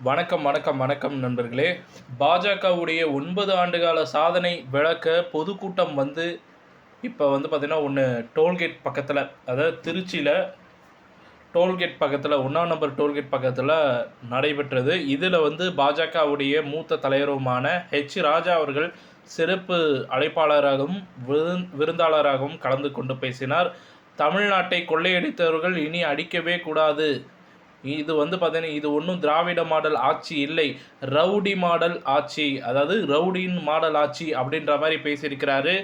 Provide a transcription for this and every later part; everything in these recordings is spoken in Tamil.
வணக்கம் வணக்கம் வணக்கம் நண்பர்களே. பாஜகவுடைய ஒன்பது ஆண்டுகால சாதனை விளக்க பொதுக்கூட்டம் வந்து இப்போ வந்து பார்த்திங்கன்னா ஒன்று டோல்கேட் பக்கத்தில் அதாவது திருச்சியில் டோல்கேட் பக்கத்தில் ஒன்றாம் நம்பர் டோல்கேட் பக்கத்தில் நடைபெற்றது. இதில் வந்து பாஜகவுடைய மூத்த தலைவருமான ஹெச் ராஜா அவர்கள் சிறப்பு அழைப்பாளராகவும் விருந் விருந்தாளராகவும் கலந்து கொண்டு பேசினார். தமிழ்நாட்டை கொள்ளையடித்தவர்கள் இனி அடிக்கவே கூடாது. இது வந்து பார்த்தீங்கன்னா இது ஒன்றும் திராவிட மாடல் ஆட்சி இல்லை. ரவுடி மாடல் ஆட்சி. அதாவது ரவுடியின் மாடல் ஆட்சி அப்படின்ற மாதிரி பேசியிருக்கிறாரு.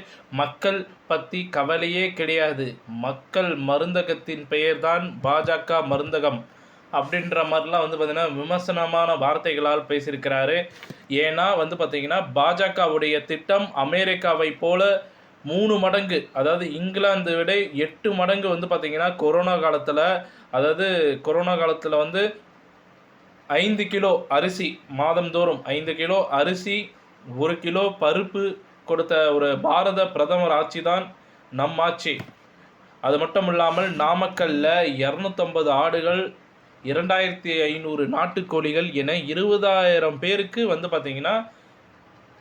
மக்கள் பற்றி கவலையே கிடையாது. மக்கள் மருந்தகத்தின் பெயர்தான் பாஜக மருந்தகம் அப்படின்ற மாதிரிலாம் வந்து பார்த்திங்கன்னா விமர்சனமான வார்த்தைகளால் பேசியிருக்கிறாரு. ஏன்னா வந்து பார்த்திங்கன்னா பாஜகவுடைய திட்டம் அமெரிக்காவை போல மூணு மடங்கு. அதாவது இங்கிலாந்து விட எட்டு மடங்கு வந்து பார்த்திங்கன்னா கொரோனா காலத்தில் அதாவது கொரோனா காலத்தில் வந்து ஐந்து கிலோ அரிசி மாதந்தோறும் ஐந்து கிலோ அரிசி ஒரு கிலோ பருப்பு கொடுத்த ஒரு பாரத பிரதமர் ஆட்சி தான் நம் ஆட்சி. அது மட்டும் இல்லாமல் நாமக்கல்ல இரநூத்தம்பது ஆடுகள் இரண்டாயிரத்தி ஐநூறு நாட்டுக்கோழிகள் என இருபதாயிரம் பேருக்கு வந்து பார்த்திங்கன்னா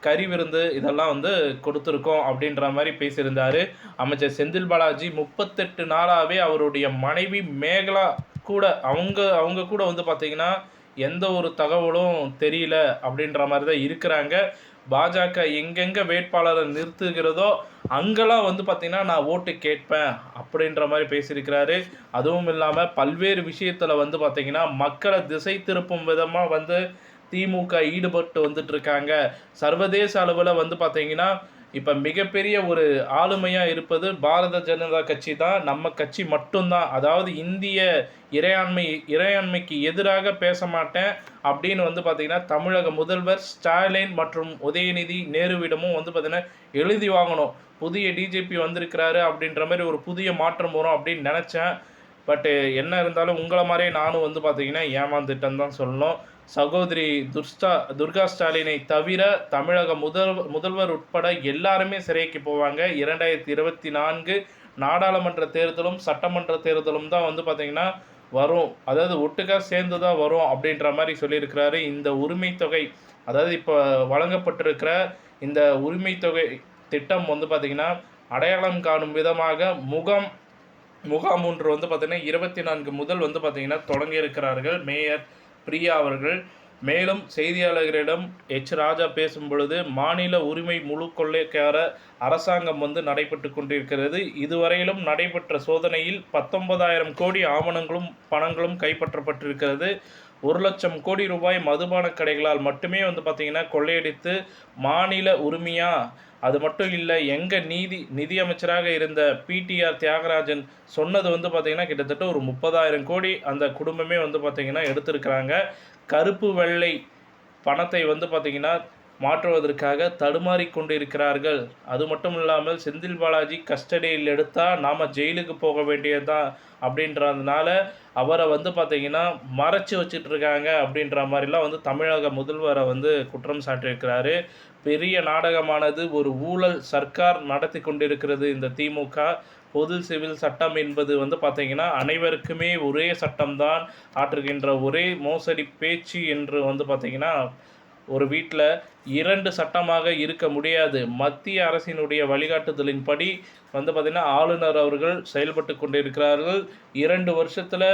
கறி விருந்து இதெல்லாம் வந்து கொடுத்துருக்கோம் அப்படின்ற மாதிரி பேசியிருந்தார். அமைச்சர் செந்தில் பாலாஜி முப்பத்தெட்டு நாளாகவே அவருடைய மனைவி மேகலா கூட அவங்க அவங்க கூட வந்து பார்த்திங்கன்னா எந்த ஒரு தகவலும் தெரியல அப்படின்ற மாதிரி தான் இருக்கிறாங்க. பாஜக எங்கெங்கே வேட்பாளரை நிறுத்துகிறதோ அங்கெல்லாம் வந்து பார்த்திங்கன்னா நான் ஓட்டு கேட்பேன் அப்படின்ற மாதிரி பேசியிருக்கிறாரு. அதுவும் இல்லாமல் பல்வேறு விஷயத்தில் வந்து பார்த்திங்கன்னா மக்களை திசை திருப்பும் விதமாக வந்து திமுக ஈடுபட்டு வந்துட்டு இருக்காங்க சர்வதேச அளவில் வந்து பார்த்தீங்கன்னா இப்போ மிகப்பெரிய ஒரு ஆளுமையாக இருப்பது பாரத ஜனதா கட்சி தான். நம்ம கட்சி மட்டும்தான். அதாவது இந்திய இறையாண்மை இறையாண்மைக்கு எதிராக பேச மாட்டேன் அப்படின்னு வந்து பார்த்திங்கன்னா தமிழக முதல்வர் ஸ்டாலின் மற்றும் உதயநிதி நேருவிடமும் வந்து பார்த்திங்கன்னா எழுதி வாங்கணும். புதிய டிஜிபி வந்திருக்கிறாரு அப்படின்ற மாதிரி ஒரு புதிய மாற்றம் வரும் அப்படின்னு நினச்சேன். பட்டு uh, என்ன இருந்தாலும் உங்களை மாதிரியே நானும் வந்து பார்த்தீங்கன்னா ஏமாந்துட்டேன்னு தான் சொல்லணும். சகோதரி துர்ஸ்டா துர்கா ஸ்டாலினை தவிர தமிழக முதல் முதல்வர் உட்பட எல்லாருமே சிறைக்கு போவாங்க. இரண்டாயிரத்தி இருபத்தி நான்கு நாடாளுமன்ற தேர்தலும் சட்டமன்ற தேர்தலும் தான் வந்து பார்த்திங்கன்னா வரும். அதாவது ஒட்டுக்காக சேர்ந்து தான் வரும் அப்படின்ற மாதிரி சொல்லியிருக்கிறாரு. இந்த உரிமை தொகை அதாவது இப்போ வழங்கப்பட்டிருக்கிற இந்த உரிமை தொகை திட்டம் வந்து பார்த்திங்கன்னா அடையாளம் காணும் விதமாக முகம் முகாம் ஒன்று வந்து பார்த்திங்கன்னா இருபத்தி நான்கு முதல் வந்து பார்த்திங்கன்னா தொடங்கி இருக்கிறார்கள். மேயர் பிரியா அவர்கள். மேலும் செய்தியாளர்களிடம் எச். ராஜா பேசும் பொழுது மாநில உரிமை முழு கொள்ளைக்கார அரசாங்கம் வந்து நடைபெற்று கொண்டிருக்கிறது. இதுவரையிலும் நடைபெற்ற சோதனையில் பத்தொன்பதாயிரம் கோடி ஆவணங்களும் பணங்களும் கைப்பற்றப்பட்டிருக்கிறது. ஒரு லட்சம் கோடி ரூபாய் மதுபான கடைகளால் மட்டுமே வந்து பார்த்திங்கன்னா கொள்ளையடித்து மாநில உரிமையாக அது மட்டும் இல்லை எங்கள் நீதி நிதியமைச்சராக இருந்த பிடிஆர் தியாகராஜன் சொன்னது வந்து பார்த்திங்கன்னா கிட்டத்தட்ட ஒரு முப்பதாயிரம் கோடி அந்த குடும்பமே வந்து பார்த்திங்கன்னா எடுத்திருக்கிறாங்க. கருப்பு வெள்ளை பணத்தை வந்து பார்த்திங்கன்னா மாற்றுவதற்காக தடுமாறி கொண்டிருக்கிறார்கள். அது மட்டும் இல்லாமல் செந்தில் பாலாஜி கஸ்டடியில் எடுத்தால் நாம் ஜெயிலுக்கு போக வேண்டியதுதான் அப்படின்றதுனால அவரை வந்து பார்த்திங்கன்னா மறைச்சி வச்சிட்ருக்காங்க அப்படின்ற மாதிரிலாம் வந்து தமிழக முதல்வரை வந்து குற்றம் சாட்டியிருக்கிறாரு. பெரிய நாடகமானது ஒரு ஊழல் சர்க்கார் நடத்தி கொண்டிருக்கிறது இந்த திமுக. பொது சிவில் சட்டம் என்பது வந்து பார்த்திங்கன்னா அனைவருக்குமே ஒரே சட்டம்தான் ஆற்றுகின்ற ஒரே மோசடி பேச்சு என்று வந்து பார்த்திங்கன்னா ஒரு வீட்டில் இரண்டு சட்டமாக இருக்க முடியாது. மத்திய அரசினுடைய வழிகாட்டுதலின்படி வந்து பார்த்திங்கன்னா ஆளுநர் அவர்கள் செயல்பட்டு கொண்டிருக்கிறார்கள். இரண்டு வருஷத்தில்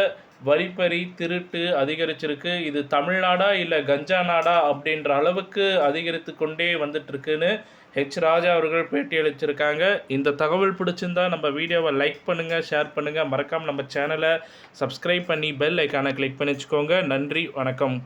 வரிப்பறி திருட்டு அதிகரிச்சிருக்கு. இது தமிழ்நாடா இல்லை கஞ்சா நாடா அப்படின்ற அளவுக்கு அதிகரித்து கொண்டே வந்துட்டுருக்குன்னு ஹெச் ராஜா அவர்கள் பேட்டி அளிச்சிருக்காங்க இந்த தகவல் பிடிச்சிருந்தா நம்ம வீடியோவை லைக் பண்ணுங்கள் ஷேர் பண்ணுங்கள் மறக்காமல் நம்ம சேனலை சப்ஸ்கிரைப் பண்ணி பெல் ஐக்கானை கிளிக் பண்ணி வச்சுக்கோங்க நன்றி வணக்கம்.